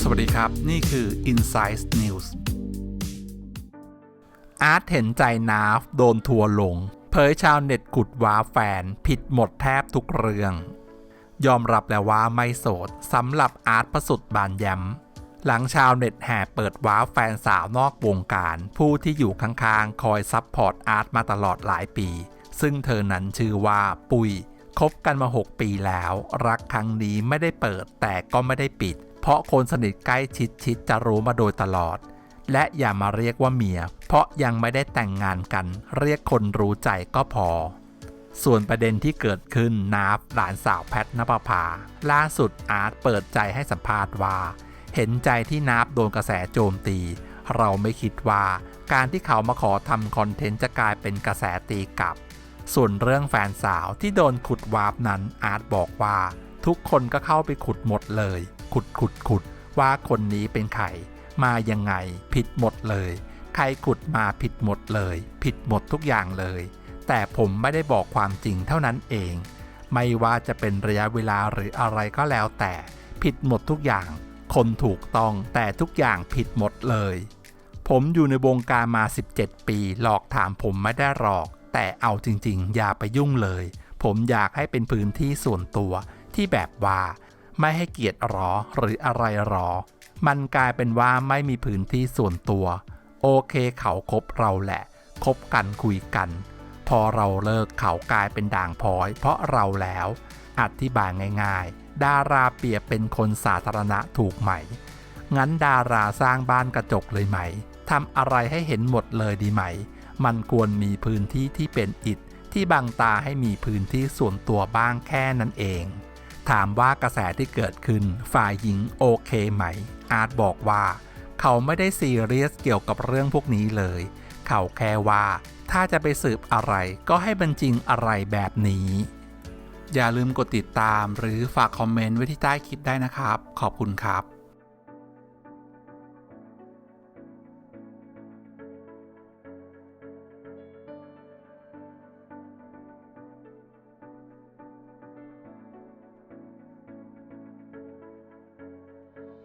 สวัสดีครับ นี่คือ Insight News อาร์ตเห็นใจนาฟโดนทัวลง เผยชาวเน็ตกุดว้าแฟน ผิดหมดแทบทุกเรื่อง ยอมรับแล้วว่าไม่โสดสำหรับอาร์ตประสุดบานย้ำหลังชาวเน็ตแห่เปิดว้าแฟนสาวนอกวงการ ผู้ที่อยู่ข้างๆ คอยซัพพอร์ตอาร์ตมาตลอดหลายปี ซึ่งเธอนั้นชื่อว่าปุย คบกันมา 6 ปีแล้ว รักครั้งนี้ไม่ได้เปิดแต่ก็ไม่ได้ปิด เพราะคนสนิทใกล้ชิดชิดจะรู้มาโดยตลอด และอย่ามาเรียกว่าเมีย เพราะยังไม่ได้แต่งงานกัน เรียกคนรู้ใจก็พอ ส่วนประเด็นที่เกิดขึ้นนาบหลานสาวแพทนภพา ล่าสุดอาร์ตเปิดใจให้สัมภาษณ์ว่า เห็นใจที่นาบโดนกระแสโจมตี เราไม่คิดว่า การที่เขามาขอทำคอนเทนต์จะกลายเป็นกระแสตีกลับ ส่วนเรื่องแฟนสาวที่โดนขุดวาร์ปนั้นอาร์ตบอกว่า ทุกคนก็เข้าไปขุดหมดเลย ขุดขุดขุดว่าคนนี้เป็นใครมายังไง ผิดหมดเลย ใครขุดมาผิดหมดเลย ผิดหมดทุกอย่างเลย แต่ผมไม่ได้บอกความจริงเท่านั้นเอง ไม่ว่าจะเป็นระยะเวลาหรืออะไรก็แล้วแต่ ผิดหมดทุกอย่าง คนถูกต้องแต่ทุกอย่างผิดหมดเลย ผมอยู่ในวงการมา 17 ปี หลอกถามผมไม่ได้หรอก แต่เอาจริงๆ อย่าไปยุ่งเลย ผมอยากให้เป็นพื้นที่ส่วนตัวที่แบบว่า ไม่ให้เกียรติหรอหรืออะไรหรอ มันกลายเป็นว่าไม่มีพื้นที่ส่วนตัว โอเคเขาคบเราแหละ คบกันคุยกัน พอเราเลิกเขากลายเป็นด่างพร้อย เพราะเราแล้ว อธิบายง่ายๆ ดาราเปรียบเป็นคนสาธารณะถูกไหม งั้นดาราสร้างบ้านกระจกเลยไหมทำอะไรให้เห็นหมดเลยดีไหม มันควรมีพื้นที่ที่เป็นอิฐที่บังตาให้มีพื้นที่ส่วนตัวบ้างแค่นั้นเอง ถามว่ากระแสที่เกิดขึ้นฝ่ายหญิงโอเคไหม อาร์ตบอกว่า เขาไม่ได้ซีเรียสเกี่ยวกับเรื่องพวกนี้เลย เขาแค่ว่าถ้าจะไปสืบอะไรก็ให้มันจริงอะไรแบบนี้ อย่าลืมกดติดตามหรือฝากคอมเมนต์ไว้ที่ใต้คลิปได้นะครับ ขอบคุณครับ